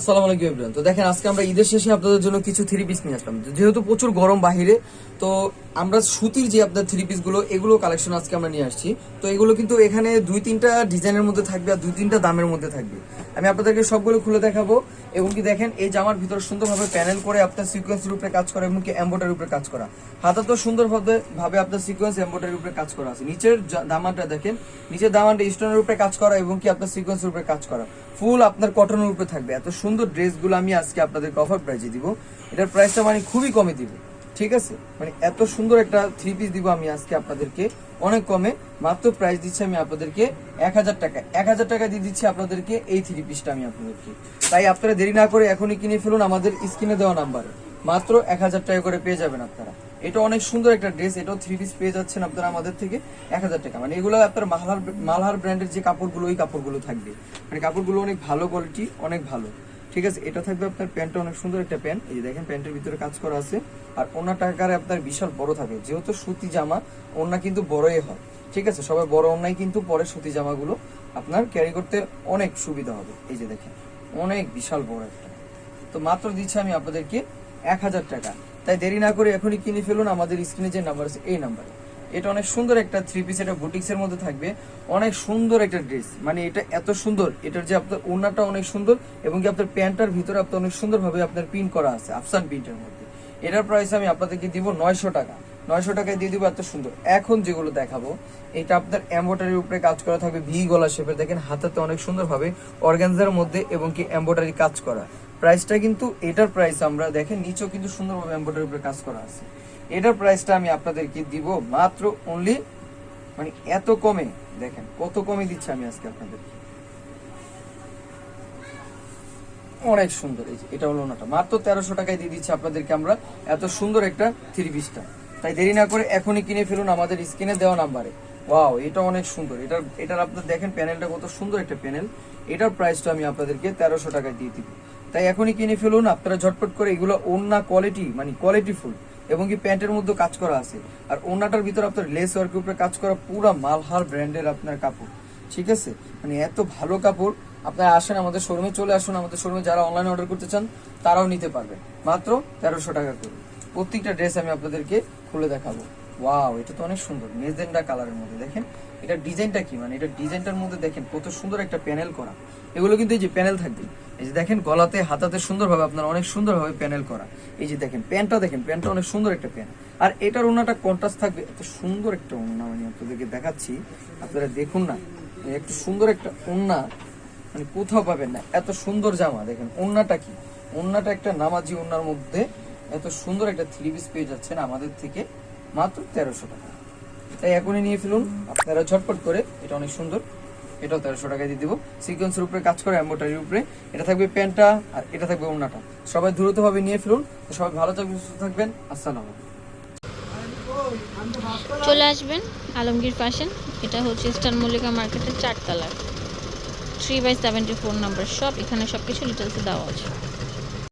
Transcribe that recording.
আসসালামু আলাইকুম এভরিওয়ান তো দেখেন, আজকে আমরা ঈদের শেষে আপনাদের জন্য কিছু থ্রি পিস নিয়ে আসলাম। যেহেতু প্রচুর গরম বাহিরে, তো আমরা সুতির যে আপনার থ্রি পিসগুলো, এগুলো কালেকশন আজকে আমরা নিয়ে আসছি। তো এগুলো কিন্তু এখানে দুই তিনটা ডিজাইনের মধ্যে থাকবে আর দুই তিনটা দামের মধ্যে থাকবে। আমি আপনাদেরকে সবগুলো খুলে দেখাবো। এবং কি দেখেন, এই জামার ভিতর সুন্দরভাবে প্যানেল করে আপনার সিকোয়েন্সের উপরে কাজ করা এবং কি এম্বোটারির উপরে কাজ করা। হাতা তো সুন্দরভাবে, ভাবে আপনার সিকোয়েন্স এম্বোটারির উপরে কাজ করা আছে। নিচের দামানটা দেখেন, নিচের দামানটা স্টোনের উপরে কাজ করা এবং কি আপনার সিকোয়েন্সের উপরে কাজ করা। ফুল আপনার কটনের উপরে থাকবে। এত সুন্দর ড্রেসগুলো আমি আজকে আপনাদেরকে অফার প্রাইজে দিব। এটার প্রাইসটা মানে খুবই কমে দিব। ঠিক আছে? মানে এত সুন্দর একটা থ্রি পিস দিব আমি আজকে আপনাদেরকে। অনেক কমে, মাত্র প্রাইস দিচ্ছি আমি আপনাদেরকে এক হাজার টাকা। এক হাজার টাকা দিয়ে দিচ্ছি আপনাদেরকে এই থ্রি পিসটা আমি আপনাদেরকে। তাই আপনারা দেরি না করে এখনই কিনে ফেলুন আমাদের স্ক্রিনে দেওয়া নাম্বারে মাত্র এক হাজার টাকা করে পেয়ে যাবেন আপনারা। এটা অনেক সুন্দর একটা ড্রেস এটাও থ্রি পিস পেয়ে যাচ্ছেন আপনারা আমাদের থেকে এক হাজার টাকা। মানে এগুলো আপনার মালহার মালহার ব্র্যান্ডের যে কাপড়গুলো, ওই কাপড়গুলো থাকবে। মানে কাপড়গুলো অনেক ভালো কোয়ালিটি অনেক ভালো। ঠিক আছে, এটা থাকবে আপনার প্যান্টটা অনেক সুন্দর একটা প্যান্ট। এই যে দেখেন, প্যান্টের ভিতরে কাজ করা আছে। আর ওনার টাকারে আপনার বিশাল বড় থাকে যেহেতু সুতি জামা ওনা কিন্তু বড়ই হয়। ঠিক আছে সবাই বড় ওনাই কিন্তু পরে সুতি জামাগুলো আপনার ক্যারি করতে অনেক সুবিধা হবে। এই যে দেখেন, অনেক বিশাল বড় একটা। তো মাত্র দিচ্ছি আমি আপনাদেরকে এক হাজার টাকা। তাই দেরি না করে এখনই কিনে ফেলুন। আমাদের স্ক্রিনে যে নাম্বার আছে, এই নাম্বারে এটা অনেক সুন্দর একটা থ্রি পিস এটা বুটিক্সের মধ্যে থাকবে। অনেক সুন্দর একটা ড্রেস মানে এটা এত সুন্দর, এটার যে আপনার ওড়নাটা অনেক সুন্দর এবং কি আপনার প্যান্টটার ভিতরে আপনার অনেক সুন্দরভাবে আপনার প্রিন্ট করা আছে, আফসান প্রিন্টের মধ্যে। এটার প্রাইস আমি আপনাদেরকে দিব নয়শো টাকা। নয়শো টাকায় দিয়ে দিব এত সুন্দর। এখন যেগুলো দেখাবো, এটা আপনার এম্বোটারির উপরে কাজ করা থাকবে, ভি গলা শেপের দেখেন হাতাতে অনেক সুন্দরভাবে অর্গানজার মধ্যে এবং কি এম্বোটারি কাজ করা। প্রাইসটা কিন্তু এটার প্রাইস আমরা দেখেন, নিচেও কিন্তু সুন্দরভাবে এম্বোটারির উপরে কাজ করা আছে। এটার প্রাইসটা আমি আপনাদেরকে দিব মাত্র অনলি মানে এত কমে, দেখেন, কত কমে দিচ্ছি আমি আজকে আপনাদেরকে অনেক সুন্দর, এই যে, এটা হলো ওনাটা। মাত্র তেরোশো টাকায় দিয়ে দিচ্ছি আপনাদেরকে আমরা, এত সুন্দর একটা থ্রি পিসটা। তাই দেরি না করে এখনই কিনে ফেলুন আমাদের স্ক্রিনে দেওয়া নাম্বারে। ওয়াও, এটা অনেক সুন্দর। এটার এটার আপনার দেখেন, প্যানেলটা কত সুন্দর একটা প্যানেল। এটার প্রাইসটা আমি আপনাদেরকে তেরোশো টাকায় দিয়ে দিব। তাই এখনই কিনে ফেলুন, আপনারা ঝটপট করে এগুলো ওন্না কোয়ালিটি মানে কোয়ালিটি ফুল, এবং কি প্যান্টের মধ্যে কাজ করা আছে। আর ওন্নাটার ভিতরে আপনার লেস ওয়ার্কের উপরে কাজ করা পুরা মালহার ব্র্যান্ডের আপনার কাপড়, ঠিক আছে? মানে এত ভালো কাপড়, আপনারা আসেন আমাদের শোরুমে চলে আসুন আমাদের শোরুমে যারা অনলাইনে অর্ডার করতে চান, তারাও নিতে পারবে মাত্র তেরোশো টাকা করে। প্রত্যেকটা ড্রেস আমি আপনাদেরকে খুলে দেখাবো। ওয়াও এটা তো অনেক সুন্দর। মেজেন্ডা কালারের মধ্যে। দেখেন, এটা ডিজাইনটা কি? মানে এটা ডিজাইনটার মধ্যে দেখেন, কত সুন্দর একটা প্যানেল করা। এগুলো কিন্তু এই যে প্যানেল থাকবে। এই যে দেখেন, গলাতে, হাতাতে সুন্দরভাবে আপনার অনেক সুন্দরভাবে প্যানেল করা। এই যে দেখেন প্যান্টটা দেখেন প্যান্টটা অনেক সুন্দর একটা প্যান্ট আর এটার ওনাটা কন্ট্রাস্ট থাকবে। এত সুন্দর একটা ওন্না মানে আপনাদেরকে দেখাচ্ছি। আপনারা দেখুন না একটু সুন্দর একটা ওন্না মানে কোথাও পাবেন না। এত সুন্দর জামা। দেখেন ওন্নাটা কি? ওন্নাটা একটা নামাজি ওন্নার মধ্যে এত সুন্দর একটা থ্রি পিস পেয়ে যাচ্ছেন আমাদের থেকে। মাত্র তেরোশো টাকা। তাই এখনই নিয়ে ফেলুন। আপনারা ঝটপট করে, এটা অনেক সুন্দর, এটাও তেরোশো টাকায় দিয়ে দিব। সিকোয়েন্সের উপরে কাজ করে, এম্বোটারির উপরে। এটা থাকবে প্যান্টটা আর এটা থাকবে ওন্নাটা সবাই দ্রুতভাবে নিয়ে ফেলুন। সবাই ভালো থাকবেন, সুস্থ থাকবেন। আসসালাম চলে আসবেন আলমগীর ফ্যাশন এটা হচ্ছে ইস্টার্ন মল্লিকা মার্কেটের চারতলায় three by seventy four number shop এখানে সব কিছু ডিটেলসে দেওয়া আছে।